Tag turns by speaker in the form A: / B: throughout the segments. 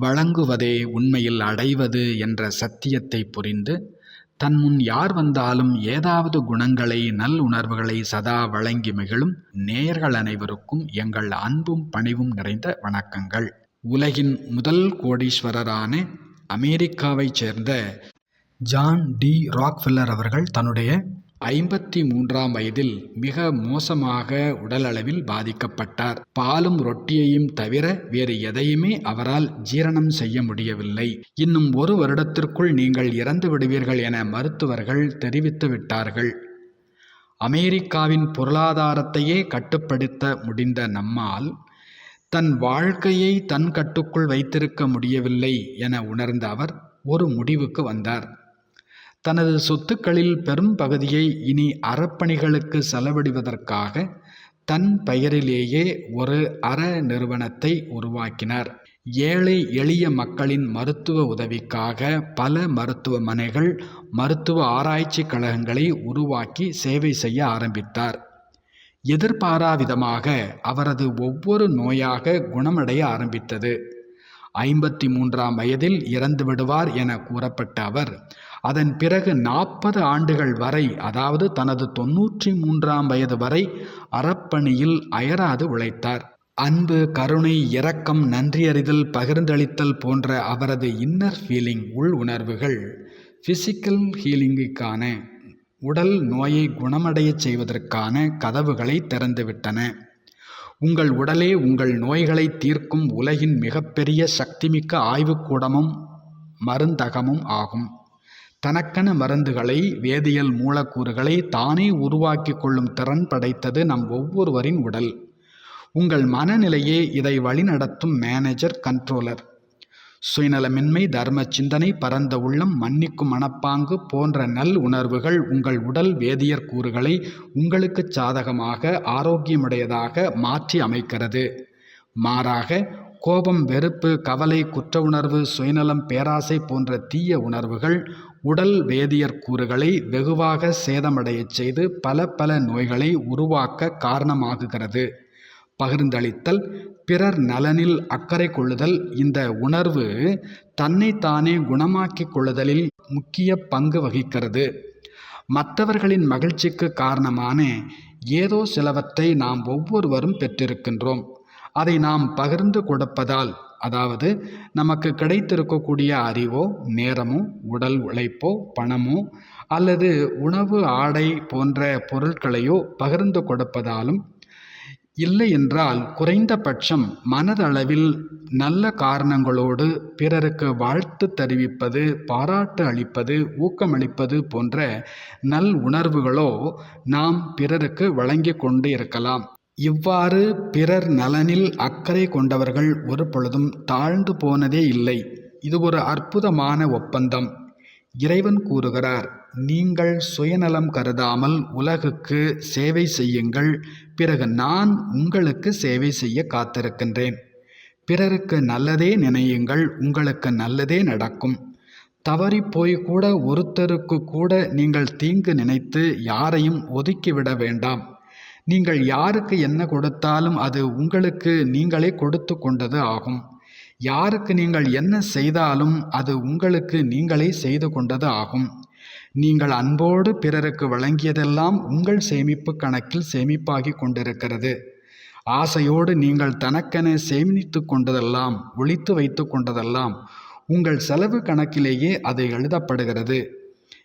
A: வழங்குவதே உண்மையில் அடைவது என்ற சத்தியத்தை புரிந்து தன் முன் யார் வந்தாலும் ஏதாவது குணங்களை நல் உணர்வுகளை சதா வழங்கி மகிழும் நேயர்கள் அனைவருக்கும் எங்கள் அன்பும் பணிவும் நிறைந்த வணக்கங்கள். உலகின் முதல் கோடீஸ்வரரான அமெரிக்காவைச் சேர்ந்த ஜான் டி. ராக்ஃபில்லர் அவர்கள் தன்னுடைய ஐம்பத்தி மூன்றாம் வயதில் மிக மோசமாக உடலளவில் பாதிக்கப்பட்டார். பாலும் ரொட்டியையும் தவிர வேறு எதையுமே அவரால் ஜீரணம் செய்ய முடியவில்லை. இன்னும் ஒரு வருடத்திற்குள் நீங்கள் இறந்து விடுவீர்கள் என மருத்துவர்கள் தெரிவித்து விட்டார்கள். அமெரிக்காவின் பொருளாதாரத்தையே கட்டுப்படுத்த முடிந்த நம்மால் தன் வாழ்க்கையை தன் கட்டுக்குள் வைத்திருக்க முடியவில்லை என உணர்ந்த அவர் ஒரு முடிவுக்கு வந்தார். தனது சொத்துக்களில் பெரும் பகுதியை இனி அறப்பணிகளுக்கு செலவிடுவதற்காக தன் பெயரிலேயே ஒரு அற நிறுவனத்தை உருவாக்கினார். ஏழை எளிய மக்களின் மருத்துவ உதவிக்காக பல மருத்துவமனைகள் மருத்துவ ஆராய்ச்சி கழகங்களை உருவாக்கி சேவை செய்ய ஆரம்பித்தார். எதிர்பாராவிதமாக அவரது ஒவ்வொரு நோயாக குணமடைய ஆரம்பித்தது. ஐம்பத்தி மூன்றாம் வயதில் இறந்து விடுவார் என கூறப்பட்ட அவர் அதன் பிறகு நாற்பது ஆண்டுகள் வரை அதாவது தனது தொன்னூற்றி மூன்றாம் வயது வரை அறப்பணியில் அயராது உழைத்தார். அன்பு கருணை இரக்கம் நன்றியறிதல் பகிர்ந்தளித்தல் போன்ற அவரது இன்னர் ஃபீலிங் உள் உணர்வுகள் ஃபிசிக்கல் ஹீலிங்குக்கான உடல் நோயை குணமடையச் செய்வதற்கான கதவுகளை திறந்துவிட்டன. உங்கள் உடலே உங்கள் நோய்களை தீர்க்கும் உலகின் மிகப்பெரிய சக்திமிக்க ஆய்வுக்கூடமும் மருந்தகமும் ஆகும். தனக்கென மருந்துகளை வேதியியல் மூலக்கூறுகளை தானே உருவாக்கி கொள்ளும் திறன் படைத்தது நம் ஒவ்வொருவரின் உடல். உங்கள் மனநிலையே இதை வழிநடத்தும் மேனேஜர் கண்ட்ரோலர். சுயநலமின்மை தர்ம சிந்தனை பரந்த உள்ளம் மன்னிக்கும் மனப்பாங்கு போன்ற நல் உணர்வுகள் உங்கள் உடல் வேதியற் கூறுகளை உங்களுக்கு சாதகமாக ஆரோக்கியமுடையதாக மாற்றி அமைக்கிறது. மாறாக கோபம் வெறுப்பு கவலை குற்ற உணர்வு சுயநலம் பேராசை போன்ற தீய உணர்வுகள் உடல் வேதியற் கூறுகளை வெகுவாக சேதமடையச் செய்து பல பல நோய்களை உருவாக்க காரணமாகுகிறது. பகிர்ந்தளித்தல் பிறர் நலனில் அக்கறை கொள்ளுதல் இந்த உணர்வு தன்னைத்தானே குணமாக்கிக் கொள்ளுதலில் முக்கிய பங்கு வகிக்கிறது. மற்றவர்களின் மகிழ்ச்சிக்கு காரணமான ஏதோ சிலவற்றை நாம் ஒவ்வொருவரும் பெற்றிருக்கின்றோம். அதை நாம் பகிர்ந்து கொடுப்பதால் அதாவது நமக்கு கிடைத்திருக்கக்கூடிய அறிவோ நேரமோ உடல் உழைப்போ பணமோ அல்லது உணவு ஆடை போன்ற பொருட்களையோ பகிர்ந்து கொடுப்பதாலும் இல்லை என்றால் குறைந்தபட்சம் மனதளவில் நல்ல காரணங்களோடு பிறருக்கு வாழ்த்து தெரிவிப்பது பாராட்டு அளிப்பது ஊக்கமளிப்பது போன்ற நல் உணர்வுகளோ நாம் பிறருக்கு வழங்கி கொண்டு இருக்கலாம். இவ்வாறு பிறர் நலனில் அக்கறை கொண்டவர்கள் ஒரு பொழுதும் தாழ்ந்து போனதே இல்லை. இது ஒரு அற்புதமான ஒப்பந்தம். இறைவன் கூறுகிறார் நீங்கள் சுயநலம் கருதாமல் உலகுக்கு சேவை செய்யுங்கள். பிறகு நான் உங்களுக்கு சேவை செய்ய காத்திருக்கின்றேன். பிறருக்கு நல்லதே நினையுங்கள் உங்களுக்கு நல்லதே நடக்கும். தவறி போய் கூட ஒருத்தருக்கு கூட நீங்கள் தீங்கு நினைத்து யாரையும் ஒதுக்கிவிட வேண்டாம். நீங்கள் யாருக்கு என்ன கொடுத்தாலும் அது உங்களுக்கு நீங்களே கொடுத்து கொண்டது ஆகும். யாருக்கு நீங்கள் என்ன செய்தாலும் அது உங்களுக்கு நீங்களே செய்து கொண்டது ஆகும். நீங்கள் அன்போடு பிறருக்கு வழங்கியதெல்லாம் உங்கள் சேமிப்பு கணக்கில் சேமிப்பாகி கொண்டிருக்கிறது. ஆசையோடு நீங்கள் தனக்கென சேமித்து கொண்டதெல்லாம் ஒழித்து வைத்து கொண்டதெல்லாம் உங்கள் செலவு கணக்கிலேயே அது எழுதப்படுகிறது.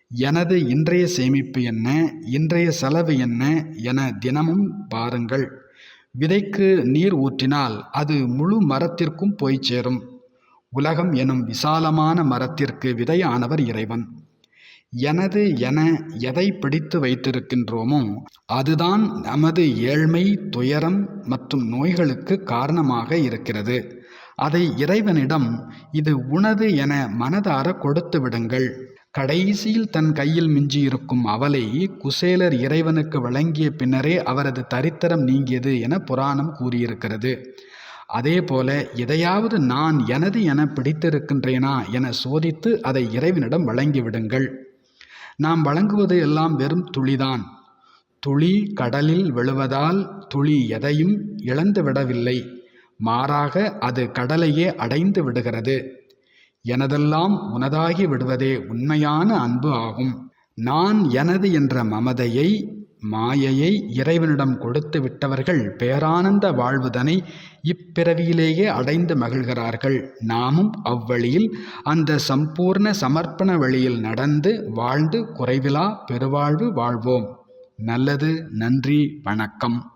A: எனது இன்றைய சேமிப்பு என்ன? இன்றைய செலவு என்ன? என தினமும் பாருங்கள். விதைக்கு நீர் ஊற்றினால் அது முழு மரத்திற்கும் போய் சேரும். உலகம் எனும் விசாலமான மரத்திற்கு விதையானவர் இறைவன். எனது என எதை பிடித்து வைத்திருக்கின்றோமோ அதுதான் நமது ஏழ்மை துயரம் மற்றும் நோய்களுக்கு காரணமாக இருக்கிறது. அதை இறைவனிடம் இது உனது என மனதார கொடுத்து விடுங்கள். கடைசியில் தன் கையில் மிஞ்சியிருக்கும் அவலை குசேலர் இறைவனுக்கு வழங்கிய பின்னரே அவரது தரித்திரம் நீங்கியது என புராணம் கூறியிருக்கிறது. அதே போல எதையாவது நான் எனது என பிடித்திருக்கின்றேனா என சோதித்து அதை இறைவனிடம் வழங்கிவிடுங்கள். நாம் வழங்குவது எல்லாம் வெறும் துளிதான். துளி கடலில் விழுவதால் துளி எதையும் இழந்து விடவில்லை மாறாக அது கடலையே அடைந்து விடுகிறது. எனதெல்லாம் உனதாகி விடுவதே உண்மையான அன்பு ஆகும். நான் எனது என்ற மமதையை மாயையை இறைவனிடம் கொடுத்து விட்டவர்கள் பேரானந்த வாழ்வுதனை இப்பிறவியிலேயே அடைந்து மகிழ்கிறார்கள். நாமும் அவ்வழியில் அந்த சம்பூர்ண சமர்ப்பண வழியில் நடந்து வாழ்ந்து குறைவிலா பெருவாழ்வு வாழ்வோம். நல்லது நன்றி வணக்கம்.